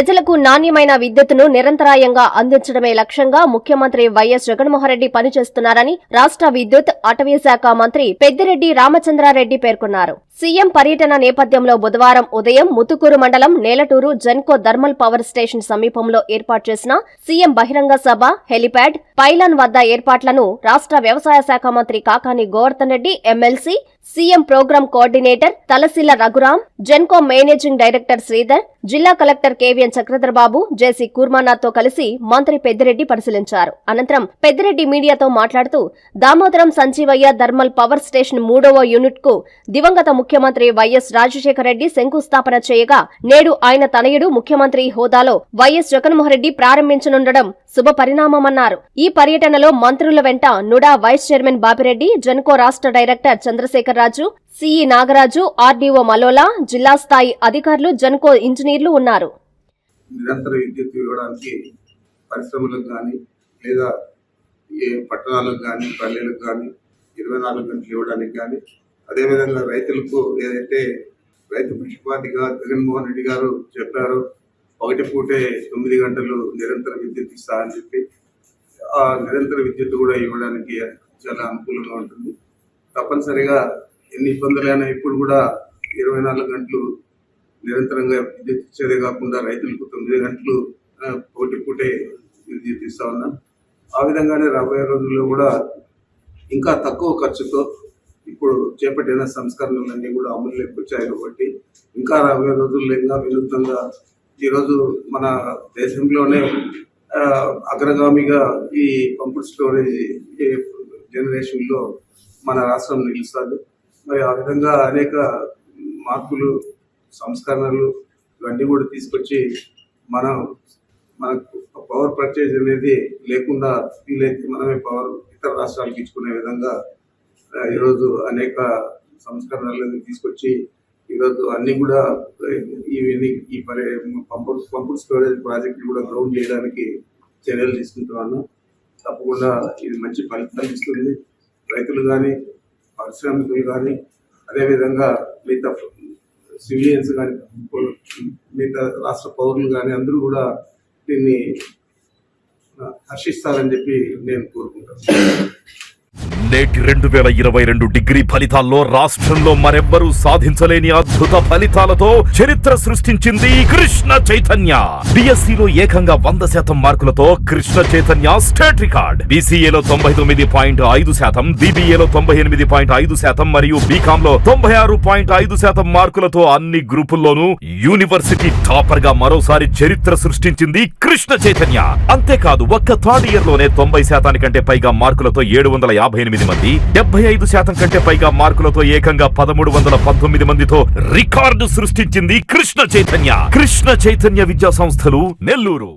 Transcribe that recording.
ప్రజలకు నాణ్యమైన విద్యుత్తును నిరంతరాయంగా అందించడమే లక్ష్యంగా ముఖ్యమంత్రి వైఎస్ జగన్మోహన్రెడ్డి పనిచేస్తున్నారని రాష్ట్ర విద్యుత్ అటవీ శాఖ మంత్రి పెద్దిరెడ్డి రామచంద్రారెడ్డి పేర్కొన్నారు. సీఎం పర్యటన నేపథ్యంలో బుధవారం ఉదయం ముతుకూరు మండలం Nelaturu Genco thermal power station సమీపంలో ఏర్పాటు చేసిన సీఎం బహిరంగ సభ హెలిప్యాడ్ పైలాన్ వద్ద ఏర్పాట్లను రాష్ట్ర వ్యవసాయ శాఖ మంత్రి Kakani Govardhan Reddy MLC CM programme coordinator Talasila Raghuram Genco managing director Sridhar జిల్లా collector KVN Chakradhar Babu JC కూర్మానాథ్తో కలిసి మంత్రి పెద్దిరెడ్డి పరిశీలించారు. అనంతరం పెద్దిరెడ్డి మీడియాతో మాట్లాడుతూ Damodaram Sanjeevaiah thermal power station మూడవ యూనిట్కు దివంగత ముఖ్యమంత్రి వైఎస్ రాజశేఖర రెడ్డి శంకుస్థాపన చేయగా నేడు ఆయన తనయుడు ముఖ్యమంత్రి హోదాలో వైఎస్ జగన్మోహన్రెడ్డి ప్రారంభించనుండడం శుభ పరిణామమన్నారు. ఈ పర్యటనలో మంత్రుల వెంట NUDA vice chairman Bapireddy Genco రాష్ట్ర director Chandrasekhar Raju CE Nagaraju RDO Malola జిల్లా స్థాయి అధికారులు జన్కో ఇంజనీర్లు ఉన్నారు. నిరంతర విద్యుత్ ఇవ్వడానికి పరిశ్రమలకు కానీ లేదా ఏ పట్టణాలకు కానీ పల్లెలకు కానీ ఇరవై నాలుగు గంటలు ఇవ్వడానికి కానీ అదేవిధంగా రైతులకు ఏదైతే రైతు పక్షపాతిగా జగన్మోహన్ రెడ్డి గారు చెప్పారు ఒకటి పూటే తొమ్మిది గంటలు నిరంతర విద్యుత్ ఇస్తా అని చెప్పి ఆ నిరంతర విద్యుత్ కూడా ఇవ్వడానికి చాలా అనుకూలంగా ఉంటుంది. తప్పనిసరిగా ఎన్ని ఇబ్బందులైనా ఇప్పుడు కూడా ఇరవై నాలుగు గంటలు నిరంతరంగా విద్యుత్ ఇచ్చేదే కాకుండా రైతులకు తొమ్మిది గంటలు పోటీ పూటే విద్యుత్ ఇస్తా ఉన్నాం. ఆ విధంగానే రాబోయే రోజుల్లో కూడా ఇంకా తక్కువ ఖర్చుతో ఇప్పుడు చేపట్టిన సంస్కరణలన్నీ కూడా అమలులోకి వచ్చాయి కాబట్టి ఇంకా రాబోయే రోజుల్లో ఇంకా వినూత్నంగా ఈరోజు మన దేశంలోనే అగ్రగామిగా ఈ పంపుడు స్టోరేజ్ జనరేషన్లో మన రాష్ట్రం నిలుస్తుంది. మరి ఆ విధంగా అనేక మార్పులు సంస్కరణలు ఇవన్నీ కూడా తీసుకొచ్చి మనం మనకు పవర్ పర్చేజ్ అనేది లేకుండా వీలైతే మనమే పవర్ ఇతర రాష్ట్రాలకు ఇచ్చుకునే విధంగా ఈరోజు అనేక సంస్కరణలు తీసుకొచ్చి ఈరోజు అన్ని కూడా ఇవన్నీ ఈ పరి పంపుడు పంపుడు స్టోరేజ్ ప్రాజెక్ట్ కూడా గ్రౌండ్ చేయడానికి చర్యలు తీసుకుంటున్నాను. తప్పకుండా ఇది మంచి ఫలితాలు ఇస్తుంది. రైతులు కానీ పారిశ్రామికులు కానీ అదేవిధంగా మిగతా సివిలియన్స్ కానీ మిగతా రాష్ట్ర పౌరులు కానీ అందరూ కూడా దీన్ని హర్షిస్తారని చెప్పి నేను కోరుకుంటాను నేటి రెండు వేల ఇరవై రెండు డిగ్రీ ఫలితాల్లో రాష్ట్రంలో మరెవ్వరూ సాధించలేని అద్భుత ఫలితాలతో చరిత్ర సృష్టించింది కృష్ణ చైతన్య. బిఎస్సిలో ఏకంగా వంద శాతం మార్కులతో కృష్ణ చైతన్య స్టేట్ రికార్డ్ బీసీఏలో తొంభై తొమ్మిది పాయింట్ ఐదు శాతం బీబీఏలో తొంభై ఎనిమిది పాయింట్ ఐదు శాతం మరియు బీకామ్లో తొంభై ఆరు పాయింట్ ఐదు శాతం మార్కులతో అన్ని గ్రూపుల్లోనూ యూనివర్సిటీ టాపర్గా మరోసారి చరిత్ర సృష్టించింది కృష్ణ చైతన్య. అంతేకాదు ఒక్క థర్డ్ ఇయర్లోనే తొంభై శాతానికంటే పైగా మార్కులతో ఏడు వందల యాభై ఎనిమిది ఎనిమిది మంది డెబ్బై ఐదు శాతం కంటే పైగా మార్కులతో ఏకంగా పదమూడు వందల పంతొమ్మిది మందితో రికార్డు సృష్టించింది కృష్ణ చైతన్య. కృష్ణ చైతన్య విద్యా సంస్థలు నెల్లూరు.